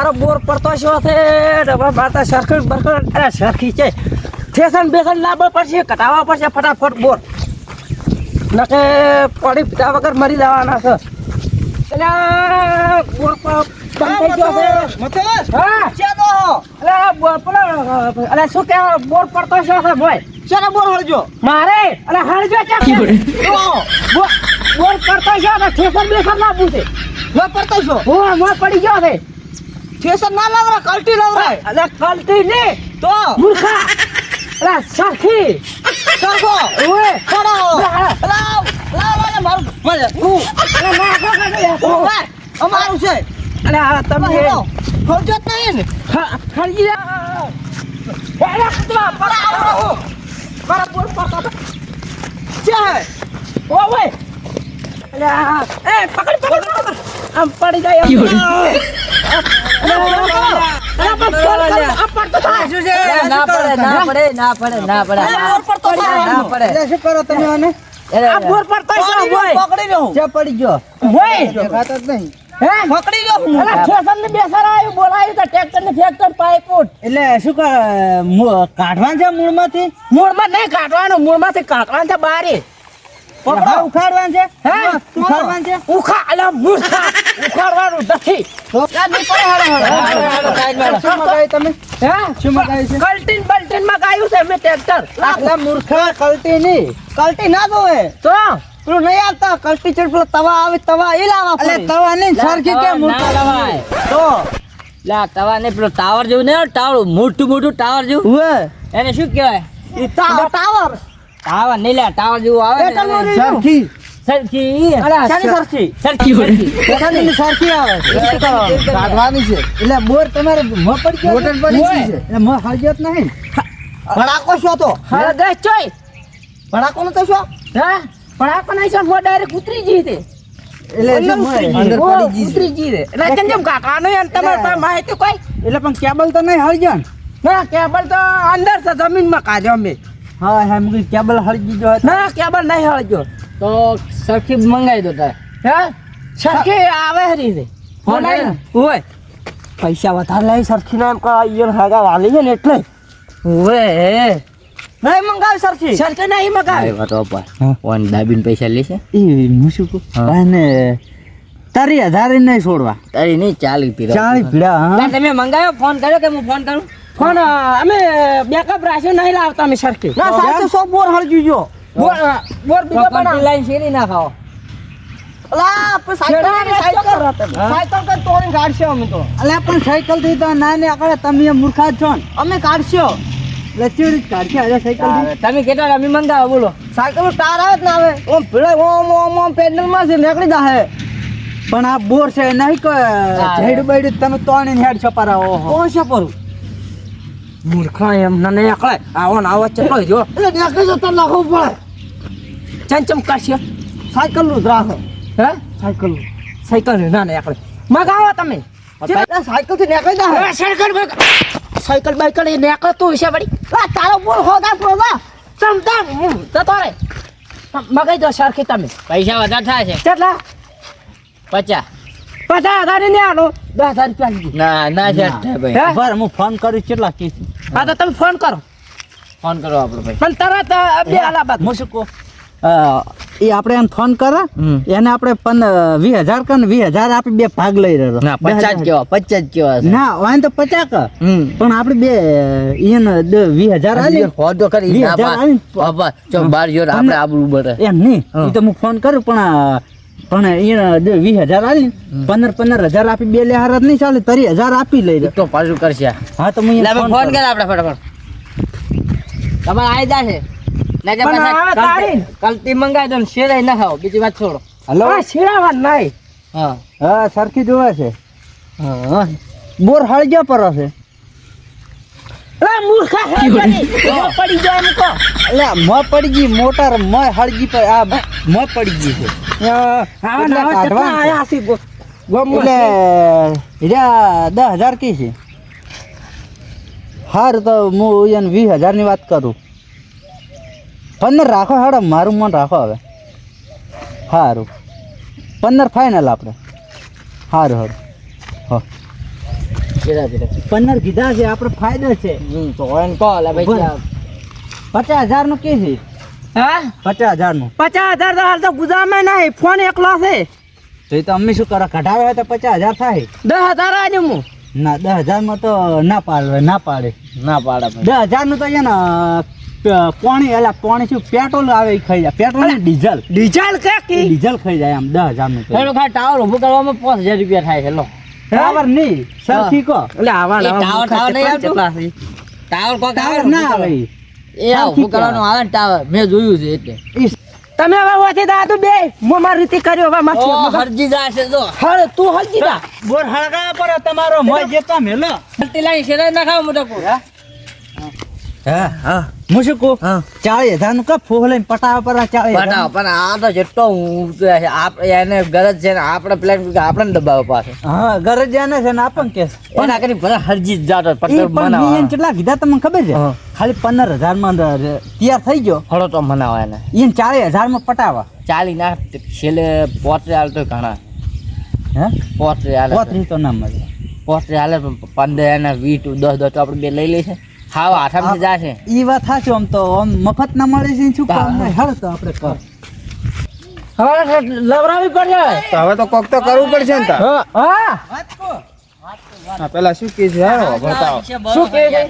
મારો બોર પડતો છો છે? ડબા મારતા સરખી બરખડ અરે સરખી છે. ઠેસન બેસન લાવવા પડશે કટાવવા પડશે ફટાફટ બોર. નકે પાણી પીતા વગર મરી જવાના છે. એટલે બોર બંધ થઈ ગયો છે. મતલબ? હા. ચેનો અલે બોર પેલો અલે શું કે બોર પડતો છો છે ભાઈ? ચેનો બોર હળજો? મારે? અલે હળજો છે બોર બોર પડતો છો. ને ઠેસન બેસન લાવવું છે. બોર પડતો છો હું મોય પડી ગયો છે. ઠેસર ના લાવરા કલ્ટી લાવરા. અલે કલતી ને? તો? મૂર્ખા. અલે સરખી. સરખો? ઓએ પડો. લાવ લાવ લાવ મારું મળે હું? અલે ના ખા લાવ અમારું છે. અલે આ તમે તમે હળજો જ નહીં ને? ખરજી જા અલે કુતરા પડા મારા બોર પડતો તો છે? હે ઓ ઓય અલે એ પકડ પકડ આમ પડી જાય શું છે ગયો ઓય દેખાતો જ નહીં કાઢવાનું કાઢવાનું મૂળમાંથી કાઢવાનું છે બારે પકડો ઉખાડવાનું છે? હે? ઉખાડવાનું છે? ઉખા અલા મૂર્ખા. ઉખાડવાનું નથી. શું મગાવ્યું તમે? હે? શું મગાવ્યું છે? કલ્ટીન બલ્ટીનમાં છે મેં ટ્રેક્ટર. આટલા મૂર્ખા કલ્ટી નહીં કલ્ટી ના તો? પેલું નહીં આવતા. કલ્ટી ચડ પેલો તવા આવે તવા એ લાવવા એટલે તવા નહીં સરખી તવા ના મૂળખા તો? લા તવા ને પેલો ટાવર જેવું ને ટાવર મોટું મોટું ટાવર જેવું. એને શું કહેવાય? ઈ ટાવર. ટાવર નહીં લે ટાવર જેવું આવે. સરખી. સરખી? સરખી સરખી સરખી? આવે છે કાઢવાની છે. એટલે બોર તમારે મ પડી ગયો પડી છે. એટલે મ હળજત નહીં? ભડાકો છો તો? હા ગઈ ચોય. ભડાકો નો તો છો? હે પણ નહીં છે મો ડાયરેક્ટ ઉતરી જી છે. એટલે અંદર શું ઉતરી હોય? અંદર ઓ, પડી ગઈ છે. ઉતરી જી છે. એટલે કેમ કેમ કાઢવાનું એમ તમારે પાસે માહિતી કોઈ? એટલે પણ કેબલ તો નહીં હળજો ના કેબલ તો અંદર છે જમીનમાં કાઢ્યો અમે. હા હા મુકી કેબલ હળજી જો ના કેબલ નહીં હળજો તો સરખી મંગાવી દો તારે. હે? સરખી આવે હરી રે ફોન કરે ઓય પૈસા વધારે લઈ સરખી ના એમ કા ઈયર હાગા વાલી છે ને એટલે. ઓય નહીં મંગાવ સરખી. સરખી નહીં મંગાવ. આવ્યો તો પર ઓન દાબીન પૈસા લેશે? એ હું શું કહું? અને તારી હજાર નહીં છોડવા. તારી નહીં ચાલી પીડા. ચાલી પીડા તમે મંગાવ્યો? ફોન કર્યો કે હું ફોન કરું? અ, અમે બેકઅપ રાખ્યો નહીં લાવતા અમે સરખી. ના સાચું સો બોર હળજી જો. બોર બોર બીજો ચોકડી લાઈન શેરી ના ખાઓ. પણ તમે. સાયકલ કઈ તોડીને કાઢશે અમે તો. અલ્યા પણ સાયકલ તો ના ને આકડે તમે મૂર્ખા છો ને. અમે કાઢશો. એટલે ચેવી આજે સાયકલ તમે કેટલા અમે મંગાવો બોલો. સાયકલ ટાર આવે જ ના આવે. ઓમ ભીડે ઓમ ઓમ ઓમ પેડલમાં છે નીકળી જાહે. પણ આ બોર છે નહીં કે ઝેડ બૈડ તમે તોણી હેડ છપારા ઓહો. કોણ છે પરું મૂર્ખા એમ ના નહીં અકળે આવો ને આવો ચટલો જો એટલે નીકળી તને નાખવું પડે. ચમચમ કરશે? સાયકલનું રાખો. હે? સાયકલ સાયકલ ને નહીં અકળે મગાવો તમે. સાયકલથી નીકળી દા સાયકલ સાયકલ બાયકલ એ નીકળે તું હશે વળી. આ તારો બોલ હોગા પ્રોગા તમ તમ હું જતો રે મગાઈ દો સરખી તમે. પૈસા વધારે થાય છે. કેટલા? પચાસ. પચાસ હજાર નહીં આલો દસ હજાર રૂપિયા લીધી. ના ના ભાઈ. બરાબર હું ફોન કરું કેટલા કી? હા તો તમે ફોન કરો. ફોન કરો આપણો ભાઈ. પણ તરત બે આલા બાદ. હું શું કહું? એ આપણે એને ફોન કરે એને આપણે પન વીસ હજાર કર વીસ હજાર આપી બે ભાગ લઈ રહ્યો. ના પચાસ કેવા પચાસ કેવા ના વાંધો તો પચાસ કર. પણ આપણે બે એને વીસ હજાર આલી. હો તો ખરી વીસ હજાર બાર જોર આપણે આબરૂ બરે એમ નહીં. તો હું ફોન કરું પણ પણ એને વીસ હજાર આલી પંદર પંદર હજાર આપી બે લેહાર જ નહીં ચાલે તરી હજાર આપી લઈ તો પાછું કરશે. હા તો હું ફોન ફોન કર. આપણે ફટાફટ. તમારે આવી જાશે કલતી- મંગાવી દો ને શેરાય ના ખાઓ બીજી વાત છોડો. હલો? શેરાવા નહીં. હા. હા સરખી જોવે છે. હા. બોર હળગ્યા પર હશે. પડી મોટર મ હળગી પર આ મ પડી ગઈ છે. હજાર કી છે. હાર તો હું એને વીસ હજારની વાત કરું. પંદર રાખો હાડો મારું મન રાખો હવે. સારું પંદર ફાઇનલ આપણે. સારું સારું હા. પંદર કીધા છે આપણે ફાયદો છે. તો. પચાસ હજારનું કે છે? હા? પચાસ હજારનું પચાસ હજાર તો હાલ તો ગુદામે નહીં ફોન એકલો છે. તો એ તો અમે શું કરો કઢાવે હોય તો પચાસ હજાર થાય. દસ હજાર આજે હું. ના દસ હજારમાં તો ના પાડે ના પાડે. ના પાડે દસ હજારનું તો છે ને પોણી એટલે પોણી શું પેટ્રોલ આવે એ ખાઈ જાય. પેટ્રોલ ને ડીઝલ. ડીઝલ કે ડીઝલ ખાઈ જાય આમ દસ હજારનું ટાવર ઉભું કરવામાં પાંચ હજાર રૂપિયા થાય છે લો. બરાબર નહીં. સરખી કો એટલે આવા ટાવર ટાવર નહીં આવતું? ટાવર કો ટાવર ના આવે. એ હું ઊભું કરવાનું આવે ટાવર. મેં જોયું છે એટલે. તમે હવે ઓછી તું બે મો મારી રીતે કર્યો હવે માથે હરજી જાય છે જો. હળ તું હલજી દા બોર હળગા પર તમારો મોય જેતા મેલો હરતી લાઈન શેરાઈ ને ખાવ મોટા કો હા શું કહું? હા. ચાલીસ હજારનું કપ ફોહ લઈને પટાવા પર ચાલીસ હજાર? પણ આ તો જેટલો એને ગરજ છે ને આપણે પ્લેન આપણે દબાવ પાસે હા ગરજ એને છે ને આપણને કે એના કરી ભલે હરજી જ જાતો પટેલ પણ કેટલા કીધા તમને ખબર છે? ખાલી પંદર હજારમાં તૈયાર થઈ ગયો. હળો તો મનાવા એને. એને ચાલીસ હજારમાં પટાવા. ચાલી ના છેલ્લે પોતરે હાલ તો ઘણા. હે? પોતરે હાલે પોતરી તો ના મળે. પોતરે હાલે પંદર એના વીસ દસ દસ તો આપણે બે લઈ લઈશે. હાવ આસામથી જશે. ઈ વાત સાચું આમ તો આમ મફત ના મળે છે શું કામ? નહીં હળ તો આપણે કર. હવે લવરાવી પડશે. તો હવે તો કોક તો કરવું પડશે ને તા. હા હા. હા પેલા શું કે છે હા બતાવો. શું કે છે?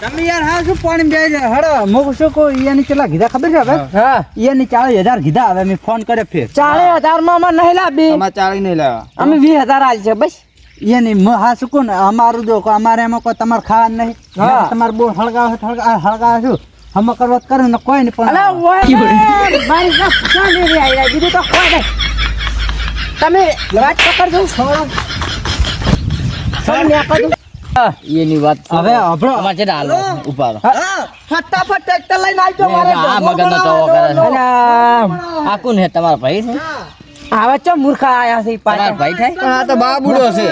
તમે યાર હા શું પાણી બે છે હળ હું શું કહું? ઈયાની કેટલા કીધા ખબર છે હવે? હા. ઈયાની હજાર કીધા હવે મેં ફોન કરે ફેર. ચાલીસ હજારમાં અમે નહીં લાવી. અમે ચાલી નહીં લેવા અમે વીસ હજાર આલ છે બસ. એની મ- હા શું કહું ને અમારું જો અમારે એમાં કોઈ તમારે ખાવાનું નહીં. તમારે બહુ હળગાવે હળગાવે છું. અમે કરવા તો કરે ને કોઈ નહીં પણ નહીં બીજું તો કોઈ નહીં. તમે પકડજો. એની વાત છે. હવે આપણો અમારે છે હાલો ઉપાડો ફટાફટ ટ્રેક્ટર લઈને આવજો મારે આ મગજનો તવો કરે આ કોણ છે? તમારા ભાઈ છે? આવા ચો મૂર્ખા આયા છે પાછા ભાઈ થાય? આ તો બાબુડો છે.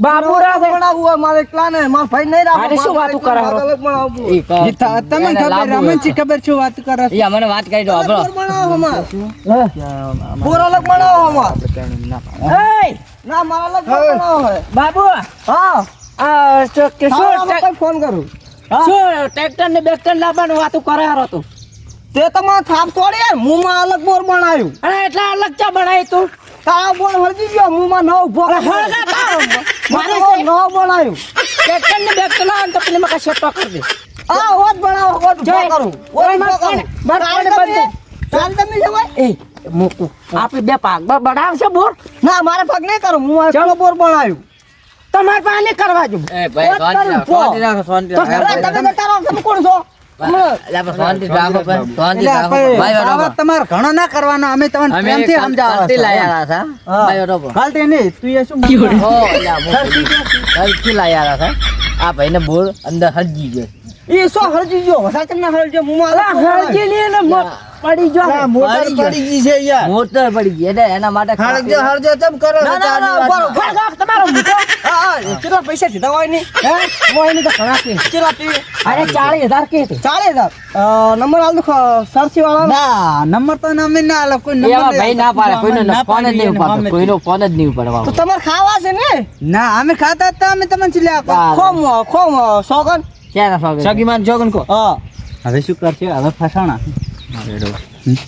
બાબુરા છે. પણ આવું મારે એકલા ને. માર ભાઈ નહીં રાખો અરે શું વાતું કરે એને ખબર રમણજી ખબર શું વાત કરે છે? ઈ મને વાત કરી દો આપણો બનાવો અમાર? અલગ બનાવો અમાર. એય, ના મારા અલગ બનાવો બાબુ? હા. આ કે શું ફોન કરું. શું ટ્રેક્ટર ને બેક્ટર લાવવાનું વાતું કરે હારો તું તે તમારે થાપ તોડી યાર. મુમાં અલગ બોર બનાવ્યું. અરે એટલા અલગ ચા બનાવ્યું તું? તારા બોર હળગી ગયો. મુમાં નવ ઊભો અરે હળગા તારો. મારે નવ બનાવ્યું. ટ્રેક્ટર ને લાવવાનું તો પેલી મકા શેટો કરી દે. આ હોત બનાવો હોત જો કરું. ઓય મત કરું. તમે બંધ તાલ તમે જવાય એ મૂકું. આપણે બે પાક બનાવશે બોર? ના મારે પગ નહીં કરું. હું ચલો બોર બનાવ્યું. તમારે પાસે નહીં કરવા જો એ ભાઈ શાંતિ રાખો શાંતિ રાખો. તમે જતા તમે કોણ છો? તમારે ઘણો ના કરવાનો અમે તમને પ્રેમથી સમજાવવા લાયા હતા હા. નહીં તું એ શું હો, આ લાયા હતા આ ભાઈને બોર અંદર હજી ગયો એ શું હરજી ગયો વસા તમને હળજી મુંમાં અલા અલગ બોર ને પડી ગયો. મોટર પડી ગઈ છે યાર. મોટર પડી ગઈ એટલે એના માટે હળજો હળજો તમ કરો ના ના ના પૈસા સીધા હોય નહીં. હે? હોયની તો ઘણા કે. કેટલા કે અરે ચાલીસ હજાર કે છે ચાલે હજાર? નંબર આલ સરસી વાળા ના નંબર તો અમે ના આલો કોઈ નંબર ભાઈ ના પાડે કોઈનો ના ફોન જ નહીં ઉપાડતો. કોઈનો ફોન જ નહીં ઉપાડવા તો તમારે ખાવા છે ને? ના અમે ખાતા હતા અમે તમને ચીલ્યા. ખોમ ખોમ સોગન. ક્યાં સોગન? સગીમાન જોગન કો. હા. હવે શું કરશે? હવે ફસાણા.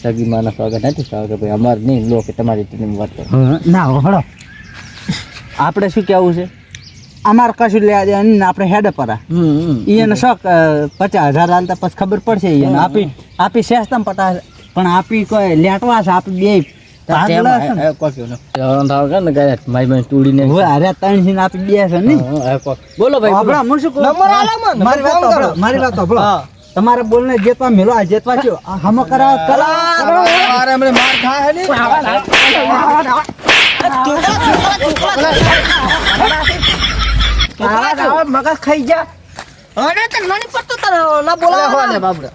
સગી માનો સ્વાગત નથી સ્વાગત ભાઈ અમારે નહીં લો કે તમારી ટીમ વાત કરો ના હળો આપણે શું કેવું છે? અમારે કશું લેવા દે નહીં ને આપણે હેડ પરા ઈ એને શોખ પચાસ હજાર હાલતા પછી ખબર પડશે એને આપી આપી શેસ્તમ પટાસ પણ આપી કોઈ લેટવા છે આપી બે તમારે બોલ ને. મારી મને તોડીને હવે હારે ત્રણ છે ને આપી બે છે ને બોલો ભાઈ બોલો. હમણાં હું શું કહું? નંબર આલો મને, મારી વાત ફોન કરો. સાંભળો, મારી વાત સાંભળો. હા. તમારે બોલને જેતવા મેલો આ જેતવા છો હમ કરા કરાવ મારે હમણે માર ખા હે ને આવા આવા મગજ ખાઈ જા અરે તને મને પડતો તને ના બોલાવો ને. બાપડા.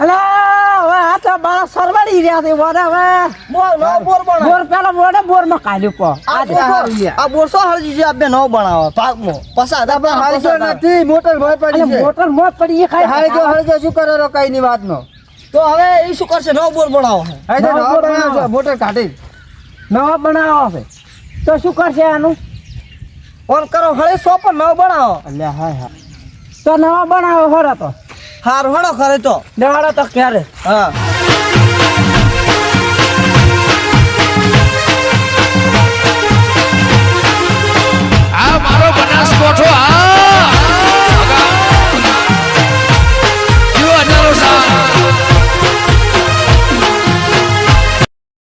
અલા હવે આ તો બાળા સરવાડી રહ્યા છે વડે હવે. બોર નો બોર બોર પેલા વડે બોરમાં કાઢ્યું પો આ આ બોરસો હળજી જે આપણે નવ બનાવો પાકમાં પસાદ આપણે હાલતો નથી મોટર ભય અને મોટર મોત પડી એ ખાઈ હાલજો હાલજો શું કરો રો કઈ ની વાત નો તો હવે એ શું કરશે? નવ બોર બનાવો. નવો નવો બનાવો. મોટર કાઢી નવા બનાવો છે. તો શું કરશે આનું? ફોન કરો હળે સો પણ નવો બનાવો. અલ્યા હા હા તો નવો બનાવો હોરા તો. હાર હોડો ખરે તો. દેવાડો તો ક્યારે? હા. આ મારો બનાસકોઠો આ